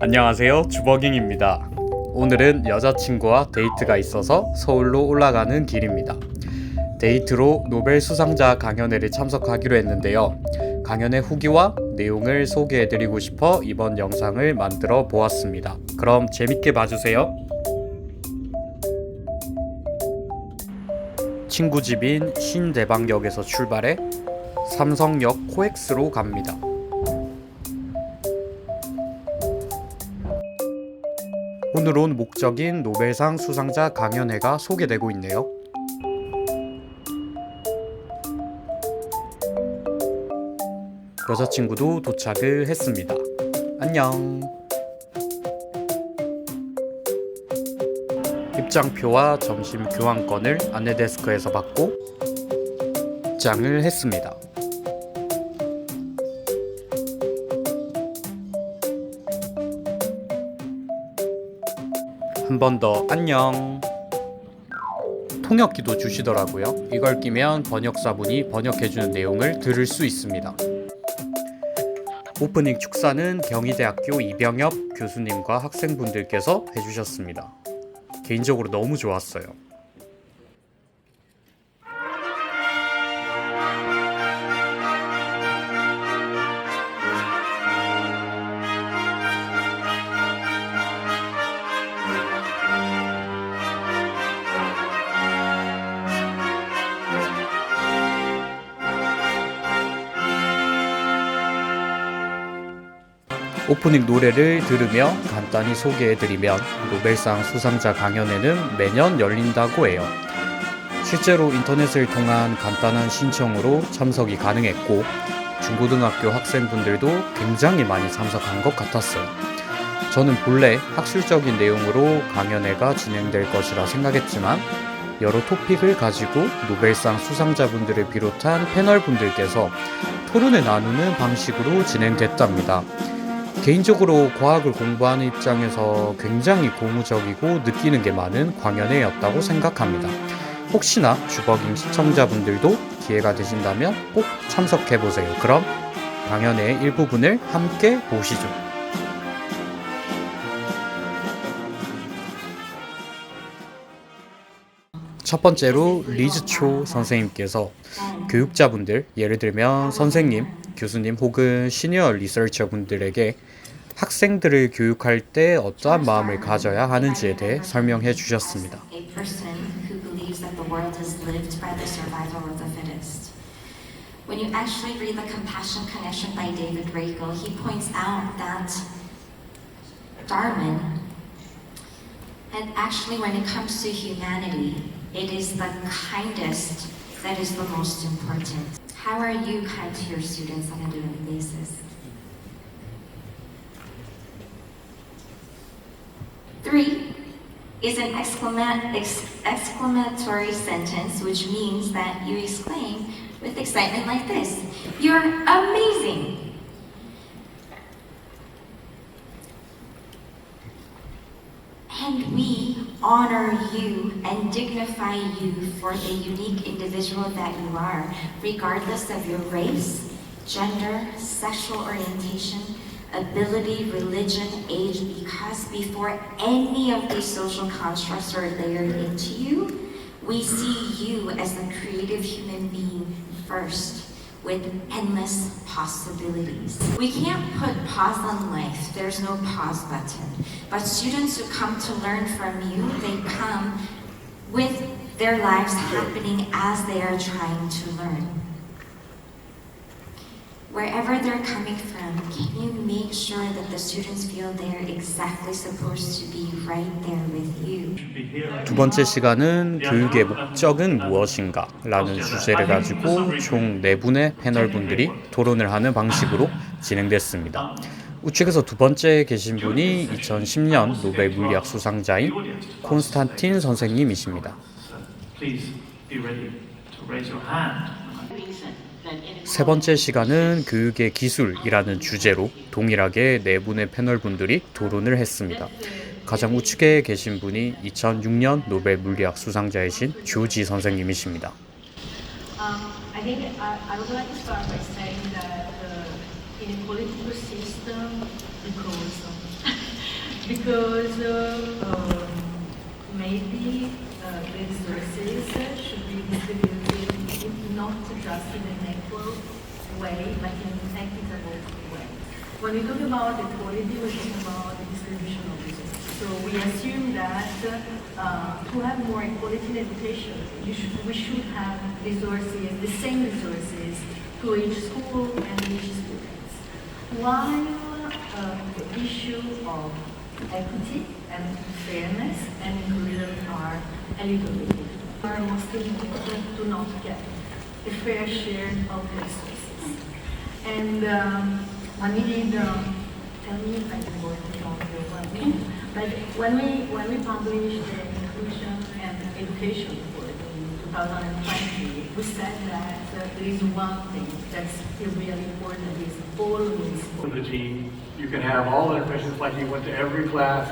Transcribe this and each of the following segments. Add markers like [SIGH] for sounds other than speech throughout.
안녕하세요. 주버깅입니다. 오늘은 여자친구와 데이트가 있어서 서울로 올라가는 길입니다. 데이트로 노벨 수상자 강연회를 참석하기로 했는데요. 강연회 후기와 내용을 소개해드리고 싶어 이번 영상을 만들어 보았습니다. 그럼 재밌게 봐주세요. 친구 집인 신대방역에서 출발해 삼성역 코엑스로 갑니다. 오늘 온 목적인 노벨상 수상자 강연회가 소개되고 있네요. 여자친구도 도착을 했습니다. 안녕. 입장표와 점심 교환권을 안내 데스크에서 받고 입장을 했습니다. 한 번 더 안녕. 통역기도 주시더라고요. 이걸 끼면 번역사분이 번역해주는 내용을 들을 수 있습니다. 오프닝 축사는 경희대학교 이병엽 교수님과 학생분들께서 해주셨습니다. 개인적으로 너무 좋았어요. 오프닝 노래를 들으며 간단히 소개해드리면 노벨상 수상자 강연회는 매년 열린다고 해요. 실제로 인터넷을 통한 간단한 신청으로 참석이 가능했고 중고등학교 학생분들도 굉장히 많이 참석한 것 같았어요. 저는 본래 학술적인 내용으로 강연회가 진행될 것이라 생각했지만 여러 토픽을 가지고 노벨상 수상자분들을 비롯한 패널분들께서 토론을 나누는 방식으로 진행됐답니다. 개인적으로 과학을 공부하는 입장에서 굉장히 고무적이고 느끼는 게 많은 강연회였다고 생각합니다. 혹시나 주버깅 시청자분들도 기회가 되신다면 꼭 참석해 보세요. 그럼 강연회의 일부분을 함께 보시죠. 첫 번째로 리즈초 선생님께서 교육자분들, 예를 들면 선생님, 교수님 혹은 시니어 리서처 분들에게 학생들을 교육할 때 어떠한 마음을 가져야 하는지에 대해 설명해 주셨습니다. A person who believes that the world is lived by the survival of the fittest. When you actually read The Compassion Connection by David Rakel, he points out that Darwin, and actually when it comes to humanity, it is the kindest that is the most important. How are you kind to your students on a daily basis? Three is an exclama- ex- exclamatory sentence, which means that you exclaim with excitement like this You're amazing! And we honor you and dignify you for the unique individual that you are, regardless of your race, gender, sexual orientation, ability, religion, age, because before any of these social constructs are layered into you, we see you as a creative human being first with endless possibilities. We can't put pause on life, there's no pause button. But students who come to learn from you, they come with their lives happening as they are trying to learn. Wherever they're coming from, can you make sure that the students feel they're exactly supposed to be right there with you? 두 번째 시간은 교육의 목적은 무엇인가? 라는 주제를 가지고 총네 분의 패널분들이 토론을 하는 방식으로 진행됐습니다. 우측에서 두 번째 계신 분이 2010년 노벨 물리학 수상자인 콘스탄틴 선생님이십니다. Please be ready to raise your hand. 세 번째 시간은 교육의 기술이라는 주제로 동일하게 네 분의 패널분들이 토론을 했습니다. 가장 우측에 계신 분이 2006년 노벨 물리학 수상자이신 조지 선생님이십니다. Um, uh, um, uh, not just in an equal way, but in an equitable way. When we talk about equality, we talk about the distribution of resources. So we assume that uh, to have more equality in education, should, we should have resources, the same resources to each school and each student. While uh, the issue of equity and fairness and inclusion are a little bit. Are mostly to not get a fair share of resources. And um, when we did, um, tell me if I can go into longer minute, but when we, when we published the inclusion and education report in 2020, we said that uh, there is one thing that's really important is always With the team, you can have all the information, it's like you went to every class,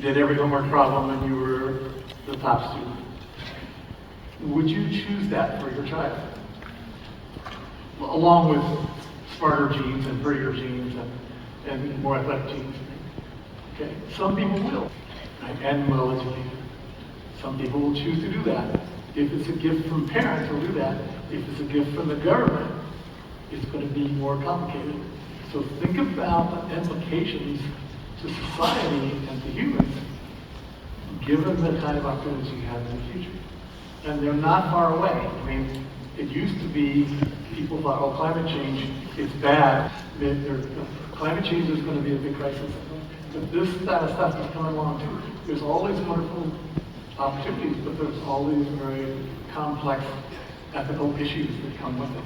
did every homework problem, and you were the top student. Would you choose that for your child? Along with smarter genes and prettier genes and, and more athletic genes. Okay, some people will, right, and well educated. Some people will choose to do that. If it's a gift from parents, they'll do that. If it's a gift from the government, it's going to be more complicated. So think about the implications to society and to humans, given the kind of opportunities you have in the future. And they're not far away. I mean, it used to be, people thought, oh, climate change is bad. That there- Climate change is going to be a big crisis. But this kind of stuff is coming along too. There's all these wonderful opportunities, but there's all these very complex ethical issues that come with it.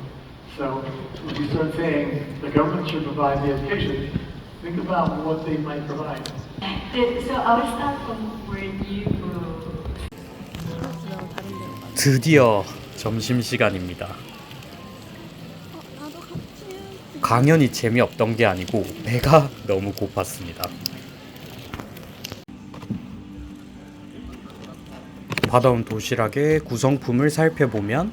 So when you start saying the government should provide the education, think about what they might provide. So I will start from where you uh, 드디어 점심시간입니다. 강연이 재미없던 게 아니고 배가 너무 고팠습니다. 받아온 도시락의 구성품을 살펴보면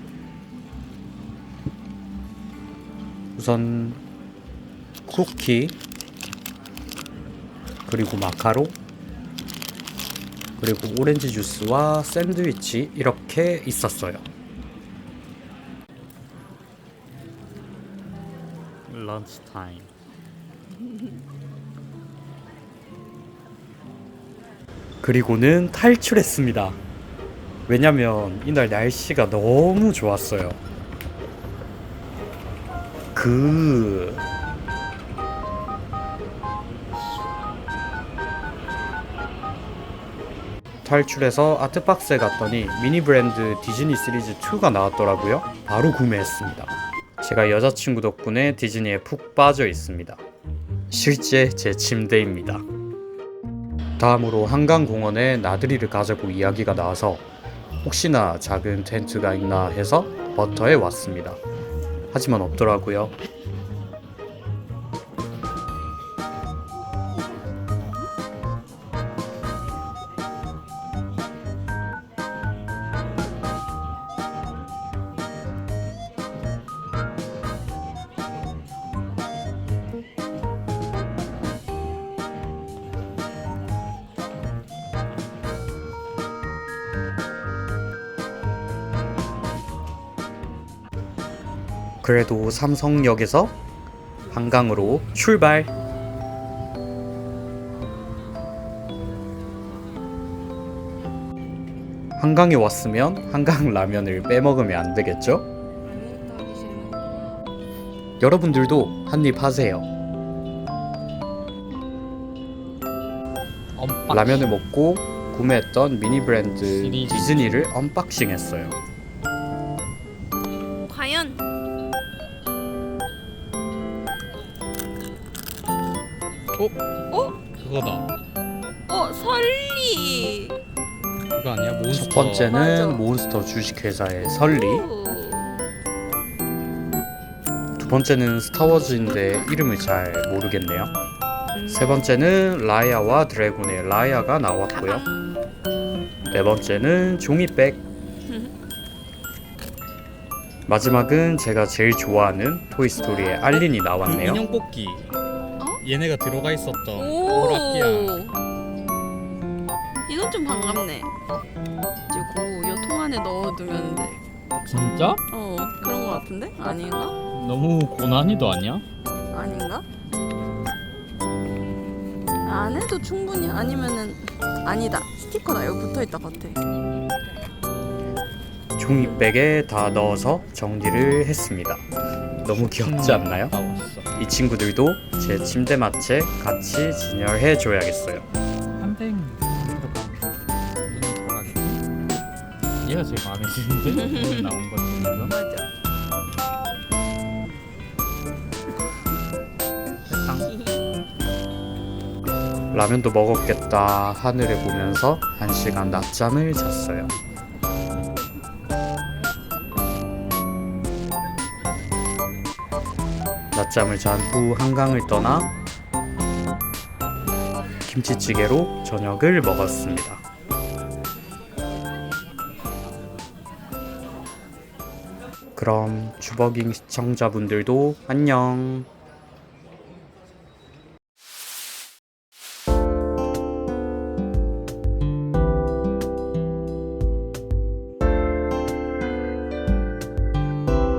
우선 쿠키 그리고 마카롱 그리고 오렌지 주스와 샌드위치 이렇게 있었어요. 런치 타임. 그리고는 탈출했습니다. 왜냐면 이날 날씨가 너무 좋았어요. 그 탈출해서 아트박스에 갔더니 미니 브랜드 디즈니 시리즈 2가 나왔더라고요. 바로 구매했습니다. 제가 여자친구 덕분에 디즈니에 푹 빠져 있습니다. 실제 제 침대입니다. 다음으로 한강공원에 나들이를 가자고 이야기가 나와서 혹시나 작은 텐트가 있나 해서 버터에 왔습니다. 하지만 없더라고요. 그래도 삼성역에서 한강으로 출발. 한강에 왔으면 한강 라면을 빼먹으면 안 되겠죠? 여러분들도 한입 하세요. 라면을 먹고 구매했던 미니 브랜드. 디즈니를 언박싱 했어요. 그거다. 어 설리 그거 아니야? 몬스터. 첫 번째는 맞아. 몬스터 주식회사의 설리, 오. 두 번째는 스타워즈인데 이름을 잘 모르겠네요. 세 번째는 라이아와 드래곤의 라이아가 나왔고요. 네 번째는 종이백. 마지막은 제가 제일 좋아하는 토이스토리의 알린이 나왔네요. 인형 뽑기. 얘네가 들어가 있었던 오. 오라피아. 좀 반갑네. 그리고 요통 안에 넣어두면 돼. 진짜? 어 그런 거 같은데? 아닌가? 너무 고난이도 아니야? 아닌가? 안 해도 충분히 아니면은 아니다 스티커다 여기 붙어있다 겉에 종이백에 다 넣어서 정리를 했습니다. 너무 귀엽지 않나요? 나왔어. 이 친구들도 제 침대 마체 같이 진열해 줘야겠어요. 돌아가겠지. 얘가 제일 마음에 드는데 [LAUGHS] 오늘 나온 것 중에서 맞아 라면도 먹었겠다 하늘을 보면서 한 시간 낮잠을 잤어요. 낮잠을 잔 후 한강을 떠나 김치찌개로 저녁을 먹었습니다. 그럼 주버깅 시청자분들도 안녕.